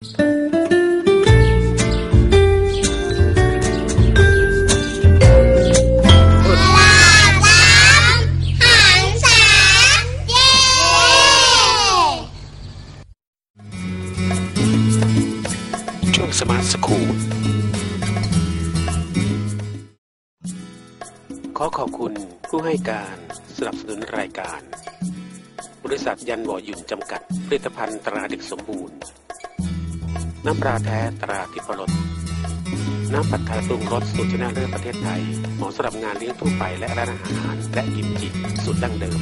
หันษาเย้ช่วงสมาร์ทสคูลขอขอบคุณผู้ให้การสนับสนุนรายการ บริษัทยันบ่อหยุ่นจำกัด ผลิตภัณฑ์ตราเด็กสมบูรณ์ น้ำปลาแท้ตราทิพรสน้ำผัดไทยปรุงรสสูตรชนะเลิศประเทศไทยเหมาะสำหรับงานเลี้ยงทั่วไปและร้านอาหาร และกิมจิสูตรดั้งเดิม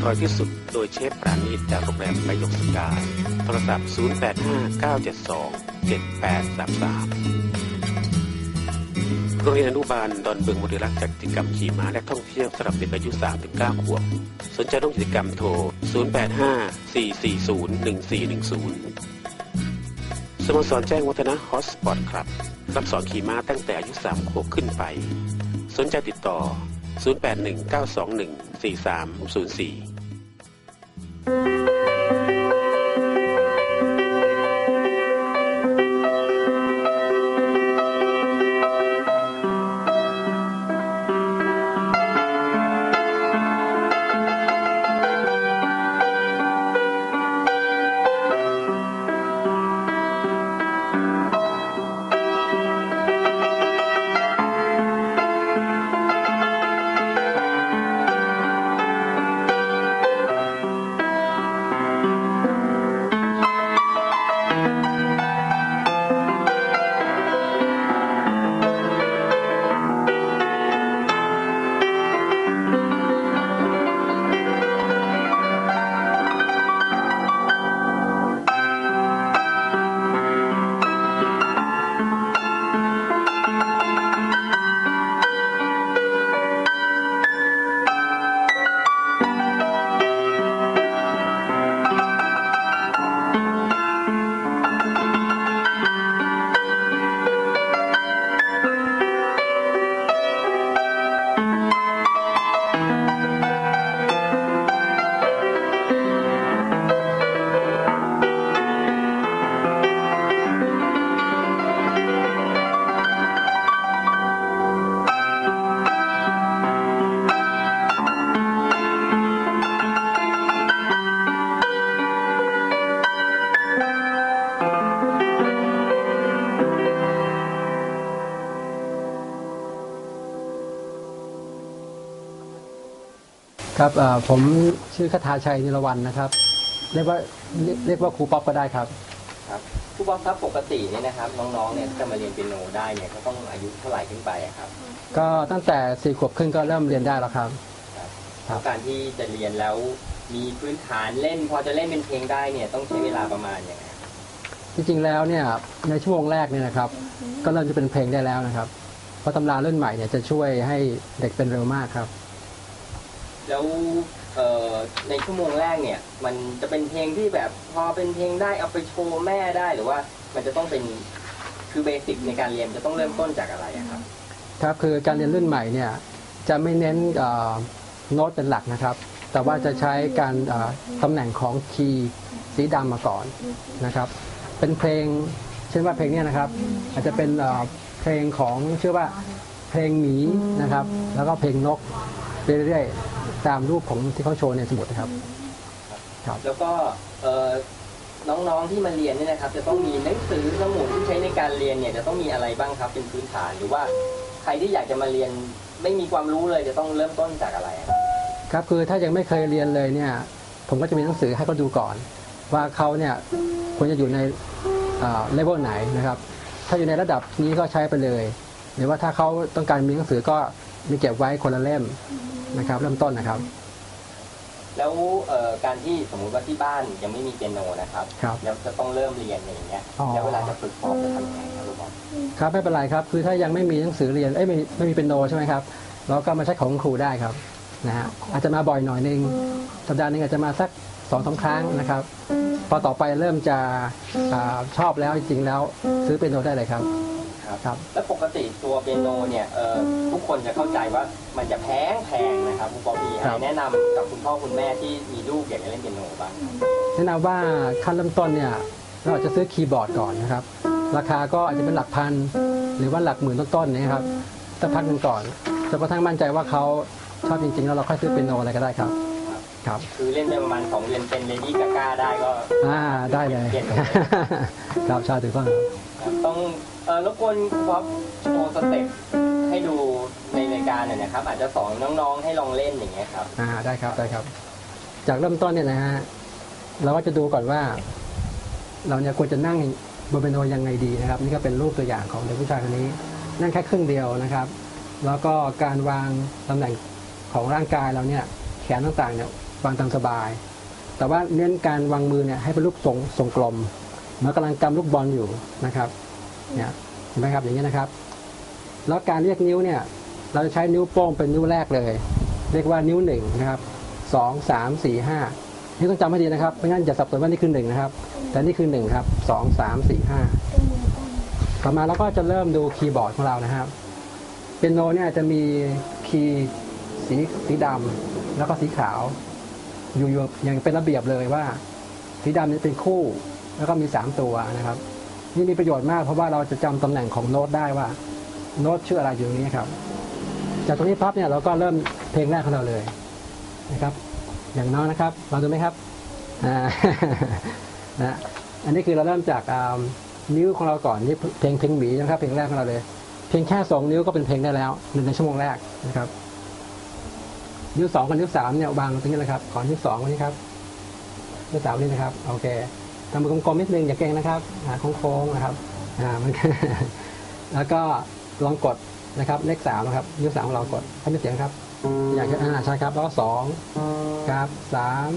อร่อยที่สุดโดยเชฟปราณีตจากโรงแรมประยกสกายโทรศัพท์ 0859727833โรงเรียนอนุบาลดอนเบืองบุรีรักจัดกิจกรรมขี่ม้าและท่องเที่ยวสำหรับเด็กอายุ 3-9 ขวบ สนใจร่วมกิจกรรมโทร 0854401410 สโมสรแจ้งวัฒนะฮอสปอร์ตครับ รับสอนขี่ม้าตั้งแต่อายุ 3 ขวบขึ้นไป สนใจติดต่อ 0819214304 ครับเอ่อผมชื่อคทาชัยนิรวันนะครับ เรียกว่าเรียกเรียกว่าครูป๊อปก็ได้ครับครับผู้บังคับปกติเนี่ยนะครับ น้องๆเนี่ยจะมาเรียนเปียโนได้เนี่ยเขาต้องอายุเท่าไหร่ขึ้นไปอะครับ ก็ตั้งแต่สี่ขวบครึ่งก็เริ่มเรียนได้แล้วครับครับการที่จะเรียนแล้วมีพื้นฐานเล่น พอจะเล่นเป็นเพลงได้เนี่ยต้องใช้เวลาประมาณยังไงครับจริงๆแล้วเนี่ยในชั่วโมงแรกเนี่ยนะครับ ก็เริ่มจะเป็นเพลงได้แล้วนะครับ เพราะตำรารุ่นใหม่เนี่ยจะช่วยให้เด็กเป็นเร็วมากครับ แล้วเอ่อในชั่วโมงแรกเนี่ย มันจะเป็นเพลงที่แบบพอเป็นเพลงได้เอาไปโชว์แม่ได้หรือว่ามันจะต้องเป็นคือเบสิกในการเรียนจะต้องเริ่มต้นจากอะไรอะครับ ครับคือการเรียนรุ่นใหม่เนี่ยจะไม่เน้นเอ่อโน้ตเป็นหลักนะครับ แต่ว่าจะใช้การเอ่อตำแหน่งของคีย์สีดำมาก่อนนะครับ เป็นเพลงเช่นว่าเพลงเนี้นะครับ อาจจะเป็นเอ่อเพลงของชื่อว่าเพลงหมีนะครับ แล้วก็เพลงนกไปเรื่อยๆ ตามรูปของที่เขาโชว์ในสมุดนะครับ ครับ แล้วก็เอ่อน้องๆที่มาเรียนเนี่ยนะครับ จะต้องมีหนังสือสมุดที่ใช้ในการเรียนเนี่ยจะต้องมีอะไรบ้างครับเป็นพื้นฐานหรือว่าใครที่อยากจะมาเรียนไม่มีความรู้เลยจะต้องเริ่มต้นจากอะไรอะครับครับคือถ้ายังไม่เคยเรียนเลยเนี่ย ผมก็จะมีหนังสือให้เขาดูก่อน ว่าเขาเนี่ยควรจะอยู่ในเลเวลไหนนะครับ ถ้าอยู่ในระดับนี้ก็ใช้ไปเลย หรือว่าถ้าเขาต้องการมีหนังสือก็มีเก็บไว้คนละเล่ม นะครับ เริ่มต้นนะครับ แล้วเอ่อการที่สมมุติว่าที่บ้านยังไม่มีเปียโนนะครับครับแล้วจะต้องเริ่มเรียนอย่างเงี้ยอ๋อ แล้วเวลาจะฝึกซ้อมจะทำยังไงครับลูกบอลครับไม่เป็นไรครับ คือถ้ายังไม่มีหนังสือเรียนเอ้ยไม่ไม่มีเป็นโนใช่ไหมครับเราก็มาใช้ของครูได้ครับนะฮะอาจจะมาบ่อยหน่อยนึงสัปดาห์หนึงอาจจะมาสักสองสามครั้งนะครับ พอต่อไปเริ่มจะอาชอบแล้วจริงๆแล้วซื้อเป็นโนได้เลยครับ ครับครับ แล้วปกติตัวเปียโนเนี่ยเอ่อทุกคนจะเข้าใจว่ามันจะแพงแพงนะครับคุณป๊อปมีอะครัไรบแนะนำกับคุณพ่อคุณแม่ที่มีลูกอยากจะเล่นเปียโนบ้าง แนะนำว่าขั้นเริ่มต้นเนี่ยเราอาจจะซื้อคีย์บอร์ดก่อนนะครับ ราคาก็อาจจะเป็นหลักพันหรือว่าหลักหมื่นต้นๆนี้ครับสักพักหนึ่งก่อนจนกระทั่งมั่นใจว่าเขาชอบจริงๆ แล้วเราค่อยซื้อเป็นโนอะไรก็ได้ครับครับคือเล่นไปประมาณสองเดือนเป็นเลดี้กาก้าได้ก็อ่าได้เลยเปลี่ยนเลยครับใช่ถูกต้องครับครับต้อง เออรบกวนครูป๊อปโชว์สเต็ปให้ดูในรายการหน่อยนะครับ อาจจะสอนน้องๆให้ลองเล่นอย่างเงี้ยครับ อ่าได้ครับได้ครับ จากเริ่มต้นเนี่ยนะฮะเราก็จะดูก่อนว่า เราเนี่ยควรจะนั่งบนเปียโนยังไงดีนะครับ นี่ก็เป็นรูปตัวอย่างของเด็กผู้ชายคนนี้ นั่งแค่ครึ่งเดียวนะครับ แล้วก็การวางตำแหน่งของร่างกายเราเนี่ยแขนต่างๆเนี่ยวางตามสบาย แต่ว่าเน้นการวางมือเนี่ยให้เป็นรูปทรงทรงกลมเหมือนกำลังกำลูกบอลอยู่นะครับ เนี่ยเห็นไหมครับอย่างนี้นะครับ แล้วการเรียกนิ้วเนี่ยเราจะใช้นิ้วโป้งเป็นนิ้วแรกเลย เรียกว่านิ้วหนึ่งนะครับสองสามสี่ห้านี่ต้องจำให้ดีนะครับไม่งั้นอย่าสับสนว่านี่คือหนึ่งนะครับ แต่นี่คือหนึ่งครับสองสามสี่ห้าต่อมาเราก็จะเริ่มดูคีย์บอร์ดของเรานะครับเปียโนเนี่ยจะมีคีย์สีสีดำแล้วก็สีขาว อยู่อยู่อย่างเป็นระเบียบเลยว่า สีดำนี่เป็นคู่ แล้วก็มีสามตัวนะครับ นี่มีประโยชน์มากเพราะว่าเราจะจำตำแหน่งของโน้ตได้ว่า โน้ตชื่ออะไรอยู่ตรงนี้ครับ จากตรงนี้พับเนี่ยเราก็เริ่มเพลงแรกของเราเลยนะครับ อย่างน้อยนะครับลองดูไหมครับนะอันนี้คือเราเริ่มจากนิ้วของเราก่อนนี่เพลงเพลงหมีนะครับ เพลงแรกของเราเลย เพียงแค่สองนิ้วก็เป็นเพลงได้แล้วในในชั่วโมงแรกนะครับ นิ้วสองกับนิ้วสามเนี่ยวางตรงนี้เลยครับขอนิ้วสองตรงนี้ครับนิ้วสามนี่นะครับโอเค ทำมือกลมๆนิดนึงอย่าเก่งนะครับอ่าโค้งๆนะครับอ่ามัน แล้วก็ลองกดนะครับเลขสามนะครับนิ้วสามของเรากดให้มีเสียงครับ อยากจะอ่าใช่ครับแล้วก็สองครับสาม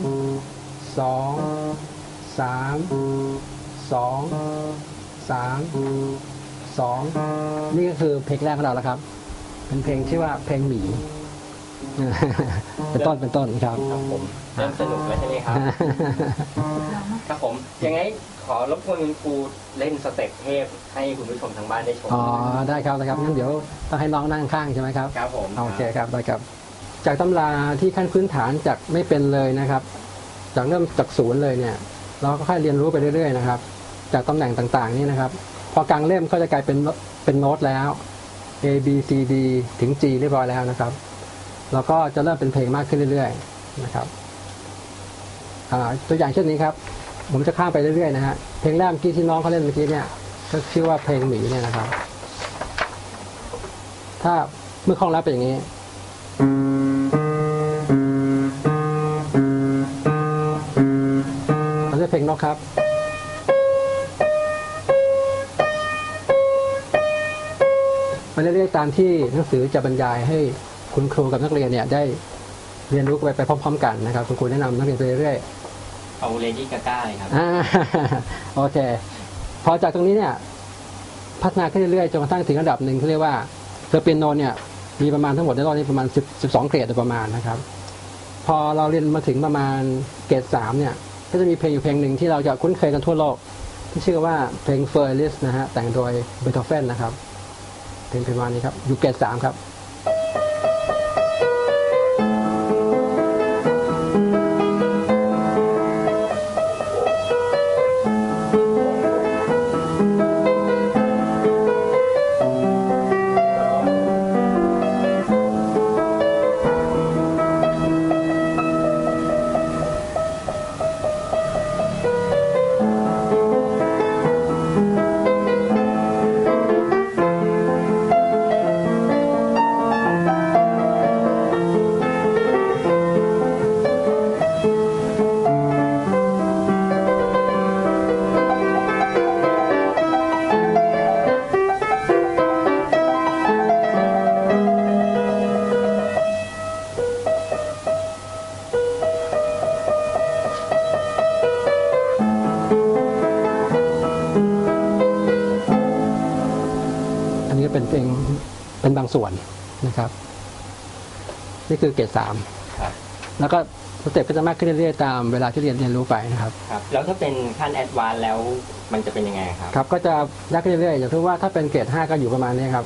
สองสามสองสามสองนี่ก็คือเพลงแรกของเราแล้วครับ เป็นเพลงชื่อว่าเพลงหมี เป็นต้นเป็นต้นครับครับผมเริ่มสนุกแล้วใช่ไหมครับครับผมยังไงขอรบกวนคุณครูเล่นสเต็ปเทพให้คุณผู้ชมทางบ้านได้ชมอ๋อได้ครับได้ครับงั้นเดี๋ยวต้องให้น้องนั่งข้างใช่ไหมครับครับผมโอเคครับได้ครับ จากตำราที่ขั้นพื้นฐานจากไม่เป็นเลยนะครับ จากเริ่มจากศูนย์เลยเนี่ย เราก็ค่อยเรียนรู้ไปเรื่อยๆนะครับ จากตำแหน่งต่างๆ นี่นะครับ พอกลางเล่มก็จะกลายเป็นเป็นโน้ตแล้ว A B C D ถึง G เรียบร้อยแล้วนะครับ เราก็จะเริ่มเป็นเพลงมากขึ้นเรื่อยๆนะครับตัวอย่างเช่นนี้ครับ ผมจะข้ามไปเรื่อยๆนะฮะเพลงแรกเมื่อกี้ที่น้องเขาเล่นเมื่อกี้เนี่ยก็ชื่อว่าเพลงหมีเนี่ยนะครับ ถ้าเมื่อคล่องแล้วเป็นอย่างนี้เราจะเพลงนกครับไปเรื่อยๆตามที่หนังสือจะบรรยายให้ คุณครูกับนักเรียนเนี่ยได้เรียนรู้ไปไปพร้อม ๆ กันนะครับ คุณครูแนะนำนักเรียนไปเรื่อยๆเอาเลดี้กาก้าเลยครับอ่า โอเค พอจากตรงนี้เนี่ยพัฒนาขึ้นเรื่อยๆจนกระทั่งถึงระดับหนึ่งเขาเรียกว่าเทอร์เปียโนเนี่ยมีประมาณทั้งหมดในรอบนี้ประมาณ10 12เกรดโดยประมาณนะครับ พอเราเรียนมาถึงประมาณเกรดสามเนี่ยก็จะมีเพลงอยู่เพลงหนึ่งที่เราจะคุ้นเคยกันทั่วโลก ที่ชื่อว่าเพลงเฟอร์ลิสนะฮะแต่งโดยเบโธเฟนนะครับเพลงประมาณนี้ครับอยู่เกรดสามครับ นี่คือเกรดสามครับแล้วก็สเต็ปก็จะมากขึ้นเรื่อยๆตามเวลาที่เรียนเรียนรู้ไปนะครับครับ แล้วถ้าเป็นขั้นแอดวานซ์แล้วมันจะเป็นยังไงครับ ครับก็จะยากขึ้นเรื่อยๆอย่างเช่นว่าถ้าเป็นเกรดห้าก็อยู่ประมาณนี้ครับ